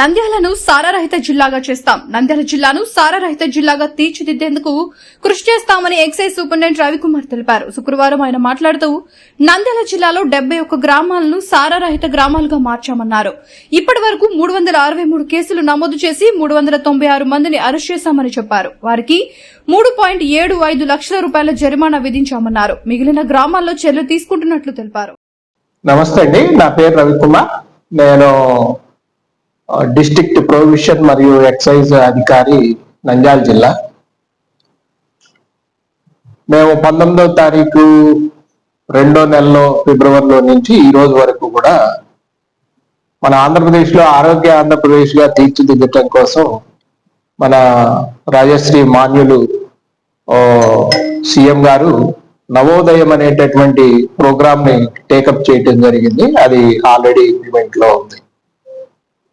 నంద్యాలను సారారహిత జిల్లాగా చేస్తాం. నంద్యాల జిల్లాను సారారహిత జిల్లాగా తీర్చిదిద్దేందుకు కృషి చేస్తామని ఎక్సైజ్ సూపరింటెండెంట్ రవికుమార్ తెలిపారు. శుక్రవారం ఆయన మాట్లాడుతూ నంద్యాల జిల్లాలో డెబ్బై ఒక్క గ్రామాలను సారారహిత గ్రామాలుగా మార్చామన్నారు. ఇప్పటి వరకు మూడు వందల అరవై మూడు కేసులు నమోదు చేసి మూడు వందల తొంభై ఆరు మందిని అరెస్ట్ చేశామని చెప్పారు. వారికి మూడు పాయింట్ ఏడు ఐదు లక్షల రూపాయల జరిమానా విధించామన్నారు. మిగిలిన గ్రామాల్లో చర్యలు తీసుకుంటున్నట్లు తెలిపారు. నమస్తే అండి. నా పేరు రవికుమార్. నేను డిస్టిక్ట్ డిస్ట్రిక్ట్ ప్రొవిషన్ మరియు ఎక్సైజ్ అధికారి నంద్యాల జిల్లా. మేము పంతొమ్మిదవ తారీఖు రెండో నెలలో ఫిబ్రవరిలో నుంచి ఈ రోజు వరకు కూడా మన ఆంధ్రప్రదేశ్లో ఆరోగ్య ఆంధ్రప్రదేశ్గా తీర్చిదిద్దటం కోసం మన రాజశ్రీ మాన్యులు సీఎం గారు నవోదయం అనేటటువంటి ప్రోగ్రామ్ని టేకప్ చేయటం జరిగింది. అది ఆల్రెడీ ఇంప్లిమెంట్లో ఉంది.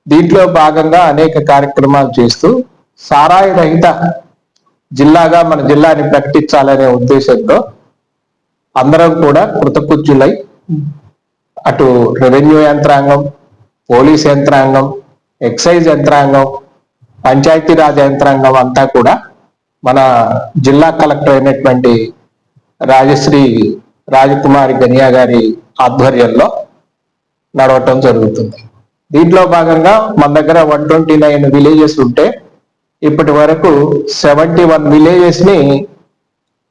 దీంట్లో భాగంగా అనేక కార్యక్రమాలు చేస్తూ సారాయి రహిత జిల్లాగా మన జిల్లాని ప్రకటించాలనే ఉద్దేశంతో అందరం కూడా కృతకృత్యులై అటు రెవెన్యూ యంత్రాంగం పోలీస్ యంత్రాంగం ఎక్సైజ్ యంత్రాంగం పంచాయతీరాజ్ యంత్రాంగం అంతా కూడా మన జిల్లా కలెక్టర్ అయినటువంటి రాజశ్రీ రాజకుమారి గనియా గారి ఆధ్వర్యంలో నడవటం జరుగుతుంది. దీంట్లో భాగంగా మన దగ్గర వన్ ట్వంటీ నైన్ విలేజెస్ ఉంటే ఇప్పటి వరకు సెవెంటీ వన్ విలేజెస్ని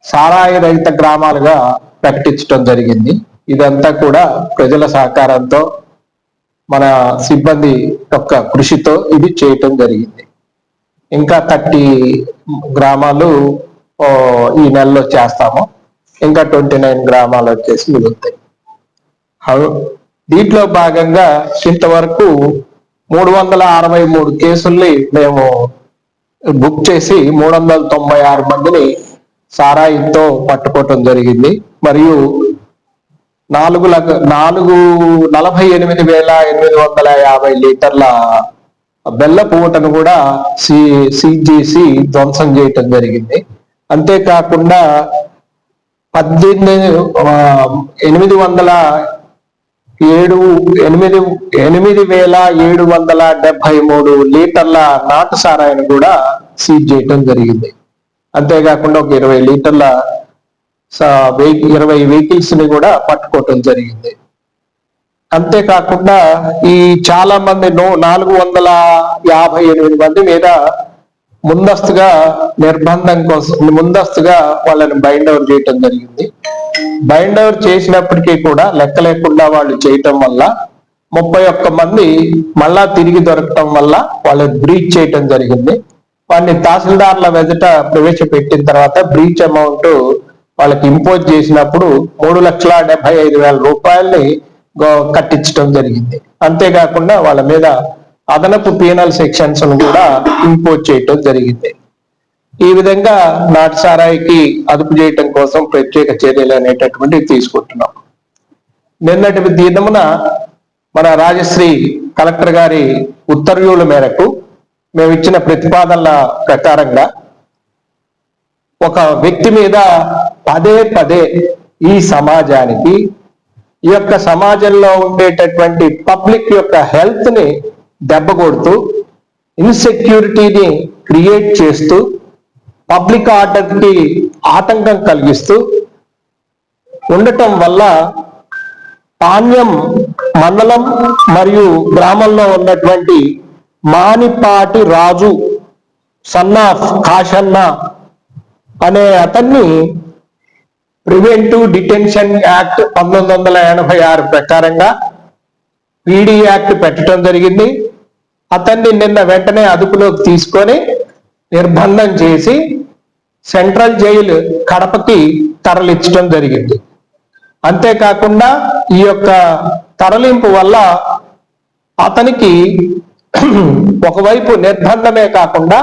సారాయి రహిత గ్రామాలుగా ప్రకటించడం జరిగింది. ఇదంతా కూడా ప్రజల సహకారంతో మన సిబ్బంది యొక్క కృషితో ఇది చేయటం జరిగింది. ఇంకా థర్టీ గ్రామాలు ఈ నెలలో చేస్తాము. ఇంకా ట్వంటీ నైన్ గ్రామాలు వచ్చేసి మిగులుతాయి. దీంట్లో భాగంగా ఇంతవరకు మూడు వందల అరవై మూడు కేసుల్ని మేము బుక్ చేసి మూడు వందల తొంభై ఆరు మందిని సారాయితో పట్టుకోవటం జరిగింది. మరియు నాలుగు లక్ష నాలుగు నలభై ఎనిమిది వేల ఎనిమిది వందల యాభై లీటర్ల బెల్ల పూటను కూడా సి సిజేసి ధ్వంసం చేయటం జరిగింది. అంతేకాకుండా పద్దెనిమిది ఎనిమిది వందల ఏడు ఎనిమిది ఎనిమిది వేల ఏడు వందల డెబ్బై మూడు లీటర్ల నాటు సారాయిని కూడా సీజ్ చేయటం జరిగింది. అంతేకాకుండా ఒక ఇరవై లీటర్ల స- వెహి- ఇరవై వెహికల్స్ని కూడా పట్టుకోవటం జరిగింది. అంతేకాకుండా ఈ చాలా మంది నో నాలుగు వందల యాభై ఎనిమిది మంది మీద ముందస్తుగా నిర్బంధం కోసం ముందస్తుగా వాళ్ళని బైండ్ ఓవర్ చేయటం జరిగింది. బైండ్ ఓవర్ చేసినప్పటికీ కూడా లెక్క లేకుండా వాళ్ళు చేయటం వల్ల ముప్పై ఒక్క మంది మళ్ళా తిరిగి దొరకటం వల్ల వాళ్ళు బ్రీచ్ చేయటం జరిగింది. వాడిని తహసీల్దార్ల ఎదుట ప్రవేశపెట్టిన తర్వాత బ్రీచ్ అమౌంట్ వాళ్ళకి ఇంపోజ్ చేసినప్పుడు మూడు లక్షల డెబ్బై ఐదు వేల రూపాయల్ని కట్టించడం జరిగింది. అంతేకాకుండా వాళ్ళ మీద అదనపు పీనల్ సెక్షన్స్ కూడా ఇంపోజ్ చేయటం జరిగింది. ఈ విధంగా నాటు సారాయికి అదుపు చేయటం కోసం ప్రత్యేక చర్యలు అనేటటువంటివి తీసుకుంటున్నాం. నిన్నటి దినమున మన రాజశ్రీ కలెక్టర్ గారి ఉత్తర్వుల మేరకు మేము ఇచ్చిన ప్రతిపాదనల ప్రకారంగా ఒక వ్యక్తి మీద పదే పదే ఈ సమాజానికి ఈ యొక్క సమాజంలో ఉండేటటువంటి పబ్లిక్ యొక్క హెల్త్ని దెబ్బ కొడుతూ ఇన్సెక్యూరిటీని క్రియేట్ చేస్తూ పబ్లిక్ ఆర్డర్కి ఆటంకం కలిగిస్తూ ఉండటం వల్ల పాణ్యం మండలం మరియు గ్రామంలో ఉన్నటువంటి మానిపాటి రాజు సన్ ఆఫ్ కాషన్న అనే అతన్ని ప్రివెంటివ్ డిటెన్షన్ యాక్ట్ పంతొమ్మిది వందల ఎనభై ఆరు ప్రకారంగా పీడీ యాక్ట్ పెట్టడం జరిగింది. అతన్ని నిన్న వెంటనే అదుపులోకి తీసుకొని నిర్బంధం చేసి సెంట్రల్ జైలు కడపకి తరలించడం జరిగింది. అంతేకాకుండా ఈ యొక్క తరలింపు వల్ల అతనికి ఒకవైపు నిర్బంధమే కాకుండా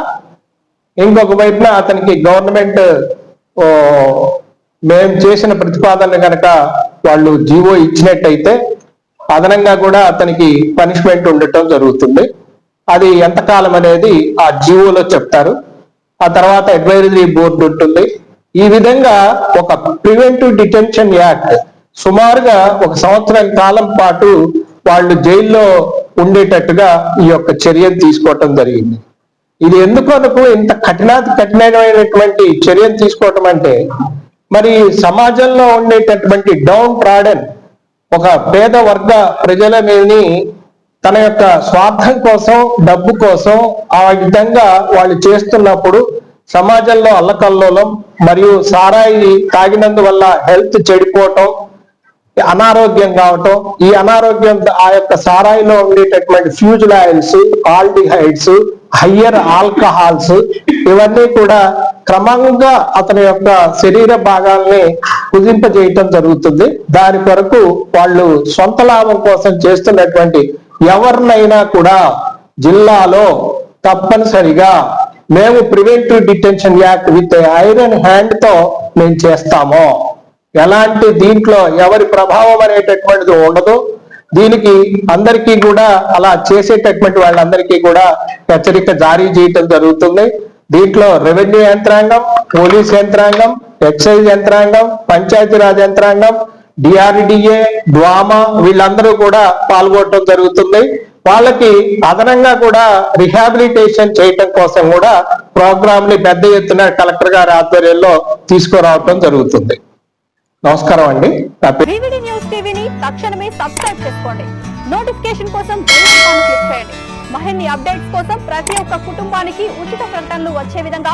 ఇంకొక వైపున అతనికి గవర్నమెంట్ మేము చేసిన ప్రతిపాదనలు కనుక వాళ్ళు జీవో ఇచ్చినట్టయితే అదనంగా కూడా అతనికి పనిష్మెంట్ ఉండటం జరుగుతుంది. అది ఎంతకాలం అనేది ఆ జీవోలో చెప్తారు. ఆ తర్వాత అడ్వైజరీ బోర్డు ఉంటుంది. ఈ విధంగా ఒక ప్రివెంటివ్ డిటెన్షన్ యాక్ట్ సుమారుగా ఒక సంవత్సరం కాలం పాటు వాళ్ళు జైల్లో ఉండేటట్టుగా ఈ యొక్క చర్యను తీసుకోవటం జరిగింది. ఇది ఎందుకు ఇంత కఠినాతి కఠినమైనటువంటి చర్యను తీసుకోవటం అంటే మరి సమాజంలో ఉండేటటువంటి డౌన్ ట్రాడన్ ఒక పేద వర్గ ప్రజలని తన యొక్క స్వార్థం కోసం డబ్బు కోసం ఆ విధంగా వాళ్ళు చేస్తున్నప్పుడు సమాజంలో అల్లకల్లోలం మరియు సారాయి తాగినందువల్ల హెల్త్ చెడిపోవటం అనారోగ్యం కావటం ఈ అనారోగ్యం ఆ యొక్క సారాయిలో ఉండేటటువంటి fusel oils aldehydes higher alcohols ఇవన్నీ కూడా క్రమంగా అతని యొక్క శరీర భాగాల్ని కుదింపజేయటం జరుగుతుంది. దాని కొరకు వాళ్ళు సొంత లాభం కోసం చేస్తున్నటువంటి ఎవరినైనా కూడా జిల్లాలో తప్పనిసరిగా మేము preventive detention act with iron హ్యాండ్తో మేము చేస్తాము. ఎలాంటి దీంట్లో ఎవరి ప్రభావం అనేటటువంటిది ఉండదు. దీనికి అందరికీ కూడా అలా చేసేటటువంటి వాళ్ళందరికీ కూడా హెచ్చరిక జారీ చేయటం జరుగుతుంది. దీంట్లో రెవెన్యూ యంత్రాంగం పోలీస్ యంత్రాంగం ఎక్సైజ్ యంత్రాంగం పంచాయతీరాజ్ యంత్రాంగం డిఆర్డిఏ డ్వామా వీళ్ళందరూ కూడా పాల్గొనడం జరుగుతుంది. వాళ్ళకి అదనంగా కూడా రిహాబిలిటేషన్ చేయటం కోసం కూడా ప్రోగ్రామ్ని పెద్ద ఎత్తున కలెక్టర్ గారి ఆధ్వర్యంలో తీసుకురావటం జరుగుతుంది. నమస్కారం అండి. న్యూస్ టీవీని తక్షణమే సబ్స్క్రైబ్ చేసుకోండి. నోటిఫికేషన్ కోసం బెల్ క్లిక్ చేయండి. అప్డేట్స్ కోసం ప్రతి ఒక్క కుటుంబానికి ఉచిత ప్రకటనలు వచ్చే విధంగా